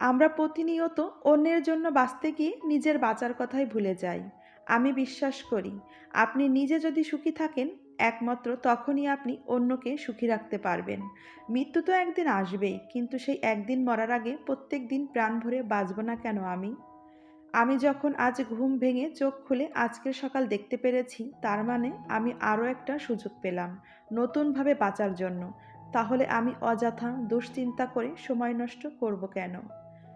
আমরা প্রতিনিয়ত অন্যের জন্য বাঁচতে গিয়ে নিজের বাঁচার কথাই ভুলে যাই। আমি বিশ্বাস করি, আপনি নিজে যদি সুখী থাকেন, একমাত্র তখনই আপনি অন্যকে সুখী রাখতে পারবেন। মৃত্যু তো একদিন আসবেই, কিন্তু সেই একদিন মরার আগে প্রত্যেক দিন প্রাণ ভরে বাঁচব না কেন আমি? আমি যখন আজ ঘুম ভেঙে চোখ খুলে আজকের সকাল দেখতে পেরেছি, তার মানে আমি আরও একটা সুযোগ পেলাম, নতুনভাবে বাঁচার জন্য। তাহলে আমি অযথা দুশ্চিন্তা করে সময় নষ্ট করব কেন?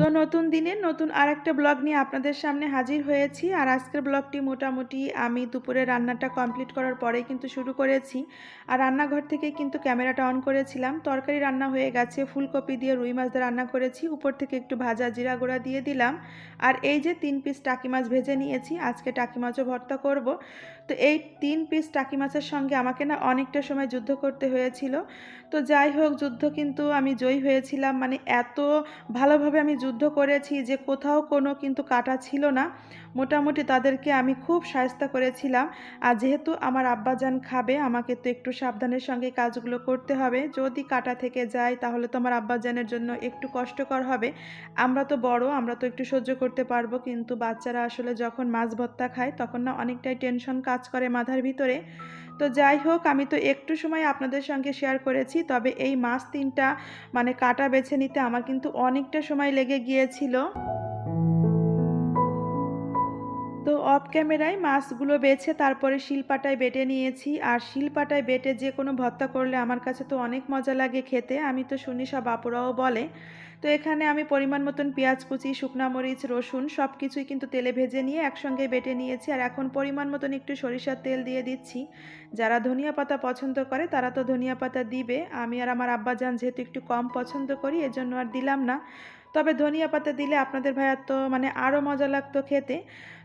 তো নতুন দিনে নতুন আর একটা ব্লগ নিয়ে আপনাদের সামনে হাজির হয়েছি। আর আজকের ব্লগটি মোটামুটি আমি দুপুরে রান্নাটা কমপ্লিট করার পরেই কিন্তু শুরু করেছি। আর রান্নাঘর থেকে কিন্তু ক্যামেরাটা অন করেছিলাম। তরকারি রান্না হয়ে গেছে। ফুলকপি দিয়ে রুই মাছ দিয়ে রান্না করেছি। উপর থেকে একটু ভাজা জিরা গুঁড়া দিয়ে দিলাম। আর এই যে তিন পিস টাকি মাছ ভেজে নিয়েছি, আজকে টাকি মাছও ভর্তা করব। তো এই তিন পিস টাকি মাছের সঙ্গে আমাকে না অনেকটা সময় যুদ্ধ করতে হয়েছিল। তো যাই হোক, যুদ্ধ কিন্তু আমি জয়ী হয়েছিলাম। মানে এত ভালোভাবে আমি যুদ্ধ করেছি যে কোথাও কোনো কিন্তু কাটা ছিল না। মোটামুটি তাদেরকে আমি খুব সাহায্য করেছিলাম। আর যেহেতু আমার আব্বাজান খাবে, আমাকে তো একটু সাবধানের সঙ্গে কাজগুলো করতে হবে। যদি কাটা থেকে যায়, তাহলে তো আমার আব্বাজানের জন্য একটু কষ্টকর হবে। আমরা তো বড়, আমরা তো একটু সহ্য করতে পারব। কিন্তু বাচ্চারা আসলে যখন মাছ ভর্তা খায়, তখন না অনেকটাই টেনশন কাজ করে মাথার ভিতরে। তো যাই হোক, আমি তো একটু সময় আপনাদের সঙ্গে শেয়ার করেছি, তবে এই মাছ তিনটা মানে কাটা বেছে নিতে আমার কিন্তু অনেকটা সময় লেগে গিয়েছিল। তো অফ ক্যামেরায় মাছগুলো বেছে তারপরে শিলপাটায় বেটে নিয়েছি, আর শিলপাটায় বেটে যে কোনো ভর্তা করলে আমার কাছে তো অনেক মজা লাগে খেতে, আমি তো শুনি সব আপুরাও বলে। তো এখানে আমি পরিমাণ মতন পেঁয়াজ কুচি, শুকনা মরিচ, রসুন সব কিছুই কিন্তু তেলে ভেজে নিয়ে একসঙ্গে বেটে নিয়েছি। আর এখন পরিমাণ মতন একটু সরিষার তেল দিয়ে দিচ্ছি। যারা ধনিয়া পাতা পছন্দ করে তারা তো ধনিয়া পাতা দিবে। আমি আর আমার আব্বাজান যেহেতু একটু কম পছন্দ করি, এজন্য আর দিলাম না। তবে ধনিয়া পাতা দিলে আপনাদের ভাইয়ার তো মানে আরও মজা লাগতো খেতে।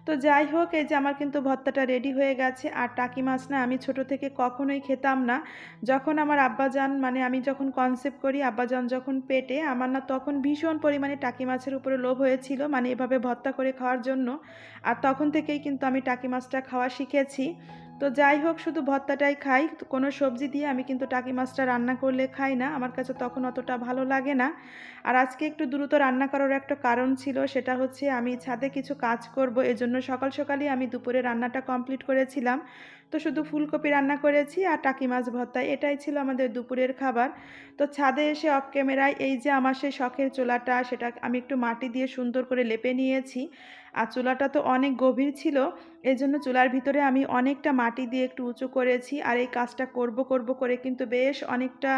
তো যাই হোক, এই যে আমার কিন্তু ভর্তাটা রেডি হয়ে গেছে। আর টাকি মাছ না আমি ছোট থেকে কখনোই খেতাম না। যখন আমার আব্বাজান মানে আমি যখন কনসেপ্ট করি, আব্বাজান যখন পেটে, আমার না তখন ভীষণ পরিমাণে টাকি মাছের উপরে লোভ হয়েছিল মানে এভাবে ভর্তা করে খাওয়ার জন্য। আর তখন থেকেই কিন্তু আমি টাকি মাছটা খাওয়া শিখেছি। তো যাই হোক, শুধু ভর্তাটাই খাই। কোনো সবজি দিয়ে আমি কিন্তু টাকি মাছটা রান্না করলে খাই না। আমার কাছে তখন অতটা ভালো লাগে না। আর আজকে একটু দ্রুত রান্না করার একটা কারণ ছিল, সেটা হচ্ছে আমি ছাদে কিছু কাজ করব। এজন্য সকাল সকালই আমি দুপুরে রান্নাটা কমপ্লিট করেছিলাম। তো শুধু ফুলকপি রান্না করেছি আর টাকি মাছ ভর্তা, এটাই ছিল আমাদের দুপুরের খাবার। তো ছাদে এসে অফ ক্যামেরায় এই যে আমার সেই শখের চোলাটা, সেটা আমি একটু মাটি দিয়ে সুন্দর করে লেপে নিয়েছি। আর চুলাটা তো অনেক গভীর ছিল এই জন্য চুলার ভিতরে আমি অনেকটা মাটি দিয়ে একটু উঁচু করেছি আর এই কাজটা করব করব করে কিন্তু বেশ অনেকটা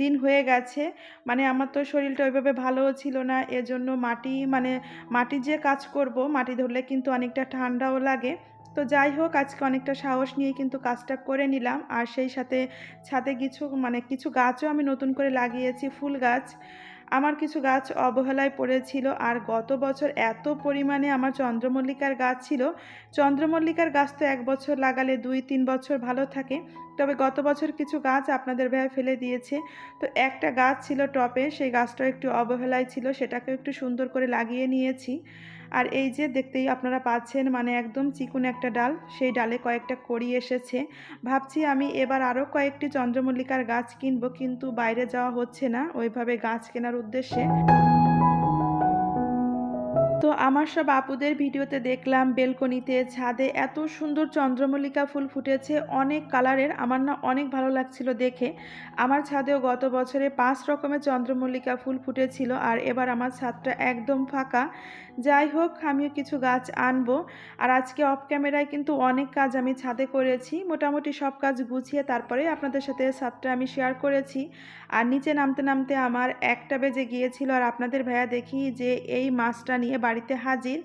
দিন হয়ে গেছে। মানে আমার তো শরীরটা ওইভাবে ভালোও ছিল না, এজন্য মাটি মানে মাটি যে কাজ করব, মাটি ধরলে কিন্তু অনেকটা ঠান্ডাও লাগে। তো যাই হোক, আজকে অনেকটা সাহস নিয়ে কিন্তু কাজটা করে নিলাম। আর সেই সাথে ছাদে কিছু মানে কিছু গাছও আমি নতুন করে লাগিয়েছি, ফুল গাছ। আমার কিছু গাছ অবহেলায় পড়েছিল। আর গত বছর এত পরিমাণে আমার চন্দ্রমল্লিকার গাছ ছিল। চন্দ্রমল্লিকার গাছ তো এক বছর লাগালে দুই, তিন বছর ভালো থাকে। তবে গত বছর কিছু গাছ আপনাদের ভাইয়া ফেলে দিয়েছে। তো একটা গাছ ছিল টপে, সেই গাছটাও একটু অবহেলায় ছিল। সেটাকেও একটু সুন্দর করে লাগিয়ে নিয়েছি। আর এই যে দেখতেই আপনারা পাচ্ছেন মানে একদম চিকুন একটা ডাল, সেই ডালে কয়েকটা করি এসেছে। ভাবছি আমি এবার আরও কয়েকটি চন্দ্রমল্লিকার গাছ কিনবো, কিন্তু বাইরে যাওয়া হচ্ছে না, ওইভাবে গাছ কেনার উদ্দেশ্যে। তো আমার সব আপুদের ভিডিওতে দেখলাম, বেলকনিতে, ছাদে এত সুন্দর চন্দ্রমল্লিকা ফুল ফুটেছে, অনেক কালারের, আমার না অনেক ভালো লাগছিল দেখে। আমার ছাদেও গত বছরে পাঁচ রকমের চন্দ্রমল্লিকা ফুল ফুটেছিল আর এবার আমার ছাদটা একদম ফাঁকা। যাই হোক, আমিও কিছু গাছ আনব। আর আজকে অফ ক্যামেরায় কিন্তু অনেক কাজ আমি ছাদে করেছি, মোটামুটি সব কাজ গুছিয়ে তারপরে আপনাদের সাথে ছাদটা আমি শেয়ার করেছি। আর নিচে নামতে নামতে আমার একটা বেজে গিয়েছিল আর আপনাদের ভাইয়া দেখি যে এই মাছটা নিয়ে বাড়িতে হাজির।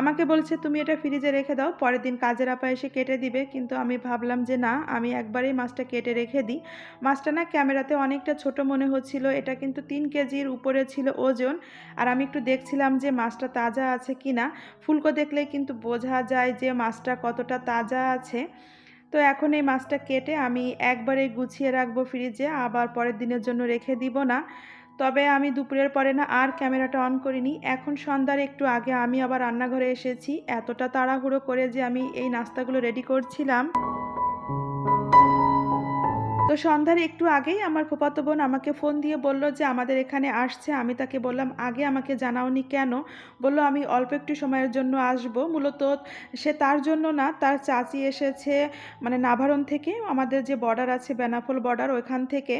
আমাকে বলছে, তুমি এটা ফ্রিজে রেখে দাও, পরের দিন কাজের আপা এসে কেটে দিবে। কিন্তু আমি ভাবলাম যে, না, আমি একবারেই মাছটা কেটে রেখে দিই। মাছটা না ক্যামেরাতে অনেকটা ছোট মনে হচ্ছিল, এটা কিন্তু তিন কেজির উপরে ছিল ওজন। আর আমি একটু দেখছিলাম যে, মাছটা তাজা আছে কি না। ফুলকো দেখলে কিন্তু বোঝা যায় যে, মাছটা কতটা তাজা আছে। তো এখন এই মাছটা কেটে আমি একবারে গুছিয়ে রাখব ফ্রিজে, আবার পরের দিনের জন্য রেখে দিব না। তবে আমি দুপুরের পরে না আর ক্যামেরাটা অন করিনি। এখন সন্ধ্যার একটু আগে আমি আবার রান্নাঘরে এসেছি। এতটা তাড়াহুড়ো করে যে আমি এই নাস্তাগুলো রেডি করছিলাম। তো সন্ধ্যার একটু আগেই আমার ফুফাতো বোন আমাকে ফোন দিয়ে বলল যে আমাদের এখানে আসছে। আমি তাকে বললাম, আগে আমাকে জানাওনি কেন? বলল, আমি অল্প একটু সময়ের জন্য আসব। মূলত সে তার জন্য না, তার চাচি এসেছে মানে নাভারণ থেকে। আমাদের যে বর্ডার আছে বেনাফুল বর্ডার ওইখান থেকে।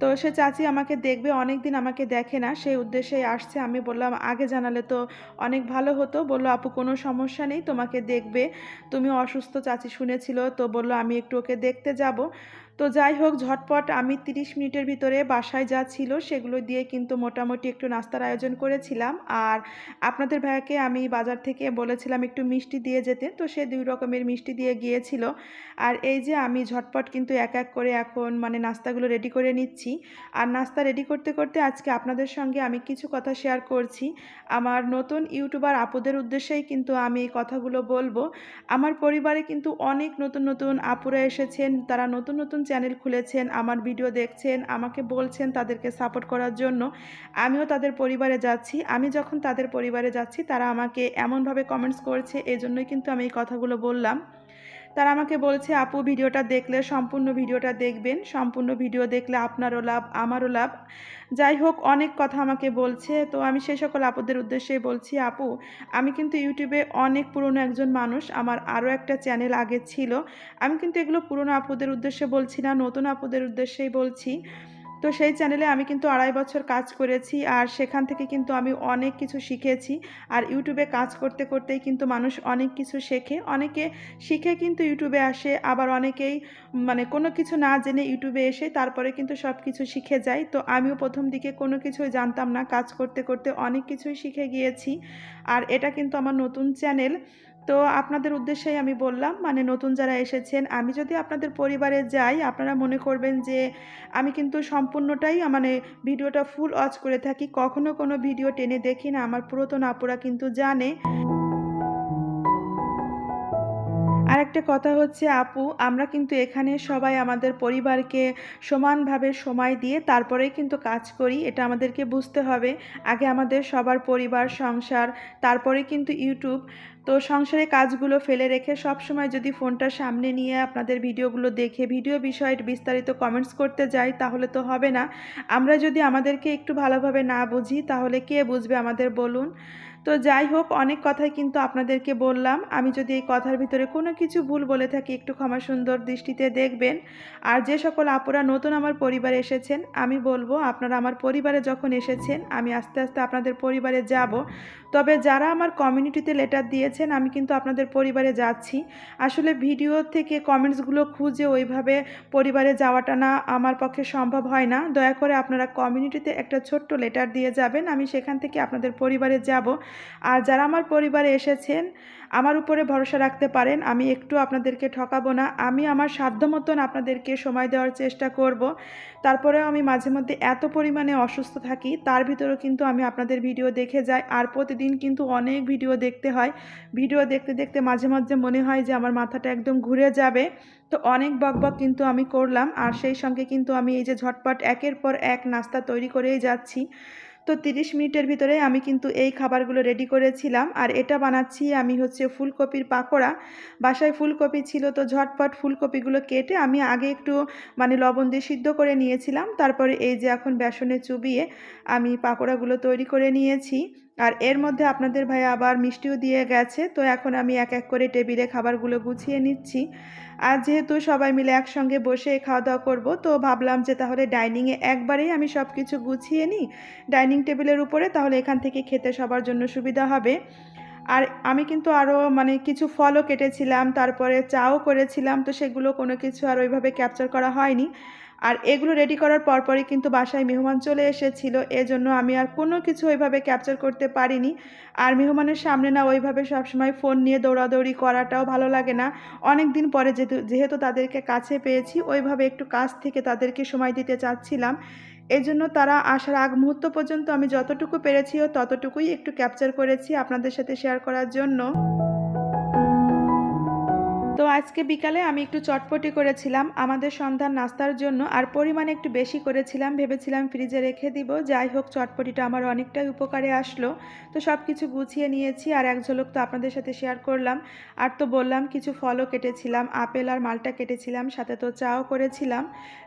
তো সে চাচি আমাকে দেখবে অনেক দিন আমাকে দেখে না, সেই উদ্দেশ্যেই আসছে। আমি বললাম, আগে জানালে তো অনেক ভালো হতো। বলল, আপু, কোনো সমস্যা নেই, তোমাকে দেখবে। তুমি অসুস্থ, চাচি শুনেছিল, তো বলল, আমি একটু ওকে দেখতে যাব। তো যাই হোক, ঝটপট আমি 30 মিনিটের ভিতরে বাসায় যা ছিল সেগুলো দিয়ে কিন্তু মোটামুটি একটু নাস্তার আয়োজন করেছিলাম। আর আপনাদের ভাইয়াকে আমি বাজার থেকে বলেছিলাম একটু মিষ্টি দিয়ে যেতে, তো সে দুই রকমের মিষ্টি দিয়ে গিয়েছিল। আর এই যে আমি ঝটপট কিন্তু এক এক করে এখন মানে নাস্তাগুলো রেডি করে নিচ্ছি। আর নাস্তা রেডি করতে করতে আজকে আপনাদের সঙ্গে আমি কিছু কথা শেয়ার করছি। আমার নতুন ইউটিউবার আপুদের উদ্দেশ্যেই কিন্তু আমি এই কথাগুলো বলব। আমার পরিবারে কিন্তু অনেক নতুন নতুন আপুরা এসেছেন। তারা নতুন নতুন চ্যানেল খুলেছেন, আমার ভিডিও দেখছেন, আমাকে বলছেন তাদেরকে সাপোর্ট করার জন্য। আমিও তাদের পরিবারে যাচ্ছি। আমি যখন তাদের পরিবারে যাচ্ছি, তারা আমাকে এমনভাবে কমেন্টস করছে এই জন্যই কিন্তু আমি এই কথাগুলো বললাম। তারা আমাকে বলছে, আপু, ভিডিওটা দেখলে, সম্পূর্ণ ভিডিওটা দেখবেন। সম্পূর্ণ ভিডিও দেখলে আপনারও লাভ, আমারও লাভ। যাই হোক, অনেক কথা আমাকে বলছে। তো আমি সেই সকল আপুদের উদ্দেশ্যে বলছি, আপু, আমি কিন্তু ইউটিউবে অনেক পুরনো একজন মানুষ। আমার আরও একটা চ্যানেল আগে ছিল। আমি কিন্তু এগুলো পুরনো আপুদের উদ্দেশ্যে বলছি না, নতুন আপুদের উদ্দেশ্যেই বলছি। তো সেই চ্যানেলে আমি কিন্তু আড়াই বছর কাজ করেছি আর সেখান থেকে কিন্তু আমি অনেক কিছু শিখেছি। আর ইউটিউবে কাজ করতে করতেই কিন্তু মানুষ অনেক কিছু শেখে। অনেকে শিখে কিন্তু ইউটিউবে আসে, আবার অনেকেই মানে কোনো কিছু না জেনে ইউটিউবে এসে তারপরে কিন্তু সব কিছু শিখে যায়। তো আমিও প্রথম দিকে কোনো কিছুই জানতাম না। কাজ করতে করতে অনেক কিছুই শিখে গিয়েছি। আর এটা কিন্তু আমার নতুন চ্যানেল তো আপনাদের উদ্দেশ্যেই আমি বললাম মানে নতুন যারা এসেছেন, আমি যদি আপনাদের পরিবারে যাই, আপনারা মনে করবেন যে আমি কিন্তু সম্পূর্ণটাই মানে ভিডিওটা ফুল ওয়াচ করে থাকি। কখনো কোনো ভিডিও টেনে দেখি না, আমার পুরাতন আপুরা কিন্তু জানে। আরেকটা কথা হচ্ছে, আপু, আমরা কিন্তু এখানে সবাই আমাদের পরিবারকে সমানভাবে সময় দিয়ে তারপরেই কিন্তু কাজ করি, এটা আমাদেরকে বুঝতে হবে। আগে আমাদের সবার পরিবার, সংসার, তারপরে কিন্তু ইউটিউব। তো সংসারে কাজগুলো ফেলে রেখে সব সময় যদি ফোনটা সামনে নিয়ে আপনাদের ভিডিওগুলো দেখে, ভিডিও বিষয়ে বিস্তারিত কমেন্টস করতে যাই, তাহলে তো হবে না। আমরা যদি আমাদেরকে একটু ভালোভাবে না বুঝি, তাহলে কে বুঝবে আমাদের, বলুন? তো যাই হোক, অনেক কথাই কিন্তু আপনাদেরকে বললাম। আমি যদি এই কথার ভিতরে কোনো কিছু ভুল বলে থাকি, একটু ক্ষমা সুন্দর দৃষ্টিতে দেখবেন। আর যে সকল আপুরা নতুন আমার পরিবারে এসেছেন, আমি বলব, আপনারা আমার পরিবারে যখন এসেছেন, আমি আস্তে আস্তে আপনাদের পরিবারে যাব। তবে যারা আমার কমিউনিটিতে লেটার দিয়েছেন, আমি কিন্তু আপনাদের পরিবারে যাচ্ছি। আসলে ভিডিও থেকে কমেন্টসগুলো খুঁজে ওইভাবে পরিবারে যাওয়াটা না আমার পক্ষে সম্ভব হয় না। দয়া করে আপনারা কমিউনিটিতে একটা ছোট্ট লেটার দিয়ে যাবেন, আমি সেখান থেকে আপনাদের পরিবারে যাব। আর যারা আমার পরিবারে এসেছেন, আমার উপরে ভরসা রাখতে পারেন, আমি একটু আপনাদেরকে ঠকাবো না। আমি আমার সাধ্য মতন আপনাদেরকে সময় দেওয়ার চেষ্টা করব। তারপরেও আমি মাঝে মধ্যে এত পরিমাণে অসুস্থ থাকি, তার ভিতরেও কিন্তু আমি আপনাদের ভিডিও দেখে যাই। আর প্রতিদিন কিন্তু অনেক ভিডিও দেখতে হয়। ভিডিও দেখতে দেখতে মাঝে মাঝে মনে হয় যে আমার মাথাটা একদম ঘুরে যাবে। তো অনেক বকবক কিন্তু আমি করলাম। আর সেই সঙ্গে কিন্তু আমি এই যে ঝটপট একের পর এক নাস্তা তৈরি করেই যাচ্ছি। তো 30 মিনিটের ভিতরে আমি কিন্তু এই খাবারগুলো রেডি করেছিলাম। আর এটা বানাচ্ছি আমি হচ্ছে ফুলকপির পাকোড়া। বাসায় ফুলকপি ছিল তো ঝটপট ফুলকপিগুলো কেটে আমি আগে একটু মানে লবণ দিয়ে সিদ্ধ করে নিয়েছিলাম। তারপরে এই যে এখন বেসনে চুবিয়ে আমি পাকোড়াগুলো তৈরি করে নিয়েছি। আর এর মধ্যে আপনাদের ভাই আবার মিষ্টিও দিয়ে গেছে। তো এখন আমি এক এক করে টেবিলে খাবারগুলো গুছিয়ে নিচ্ছি। আর যেহেতু সবাই মিলে একসঙ্গে বসে খাওয়া দাওয়া করব, তো ভাবলাম যে তাহলে ডাইনিংয়ে একবারেই আমি সব কিছু গুছিয়ে নিই। ডাইনিং টেবিলের উপরে, তাহলে এখান থেকে খেতে সবার জন্য সুবিধা হবে। আর আমি কিন্তু আরও মানে কিছু ফলও কেটেছিলাম, তারপরে চাও করেছিলাম, তো সেগুলো কোনো কিছু আর ওইভাবে ক্যাপচার করা হয়নি। আর এগুলো রেডি করার পরপরই কিন্তু বাসায় মেহমান চলে এসেছিল। এজন্য আমি আর কোনো কিছু ওইভাবে ক্যাপচার করতে পারিনি। আর মেহমানের সামনে না ওইভাবে সবসময় ফোন নিয়ে দৌড়াদৌড়ি করাটাও ভালো লাগে না। অনেক দিন পরে যেহেতু যেহেতু তাদেরকে কাছে পেয়েছি, ওইভাবে একটু কাছ থেকে তাদেরকে সময় দিতে চাচ্ছিলাম। এজন্য তারা আসার আগ মুহূর্ত পর্যন্ত আমি যতটুকু পেরেছিও ততটুকুই একটু ক্যাপচার করেছি আপনাদের সাথে শেয়ার করার জন্য। তো আজকে বিকালে আমি একটু চটপটি করেছিলাম, আমাদের সন্ধ্যার নাস্তার জন্য, আর পরিমাণে একটু বেশি করেছিলাম, ভেবেছিলাম ফ্রিজে রেখে দিব, যাই হোক চটপটিটা আমার অনেকটাই উপকারে আসলো। তো সব কিছু গুছিয়ে নিয়েছি, আর এক ঝলক তো আপনাদের সাথে শেয়ার করলাম। আর তো বললাম, কিছু ফলও কেটেছিলাম, আপেল আর মালটা কেটেছিলাম, সাথে তো চাও করেছিলাম।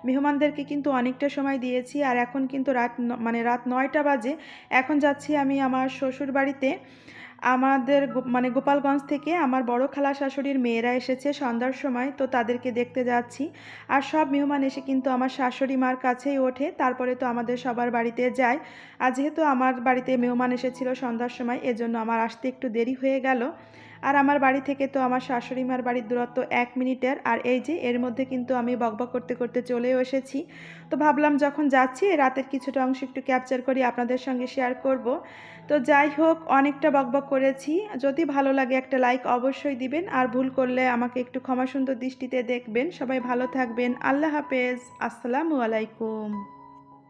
মেহমানদেরকে কিন্তু অনেকটা সময় দিয়েছি, আর এখন কিন্তু রাত মানে রাত নয়টা বাজে, এখন যাচ্ছি আমি আমার শ্বশুর বাড়িতে আমাদের মানে গোপালগঞ্জ থেকে আমার বড় খালা শাশুড়ির মেয়েরা এসেছে সন্ধ্যার সময়, তো তাদেরকে দেখতে যাচ্ছি। আর সব মেহমান এসে কিন্তু আমার শাশুড়ি মার কাছেই ওঠে, তারপরে তো আমাদের সবার বাড়িতে যায়। আর যেহেতু আমার বাড়িতে মেহমান এসেছিল সন্ধ্যার সময়, এজন্য আমার আসতে একটু দেরি হয়ে গেল। আর আমার বাড়ি থেকে তো আমার শাশুড়ি মার বাড়ির দূরত্ব এক মিনিটের, আর এই যে এর মধ্যে কিন্তু আমি বকবক করতে করতে চলেও এসেছি। তো ভাবলাম যখন যাচ্ছি রাতের কিছুটা অংশ একটু ক্যাপচার করি, আপনাদের সঙ্গে শেয়ার করব। তো যাই হোক, অনেকটা বকবক করেছি। যদি ভালো লাগে একটা লাইক অবশ্যই দিবেন, আর ভুল করলে আমাকে একটু ক্ষমা সুন্দর দৃষ্টিতে দেখবেন। সবাই ভালো থাকবেন। আল্লাহ হাফেজ। আসসালামু আলাইকুম।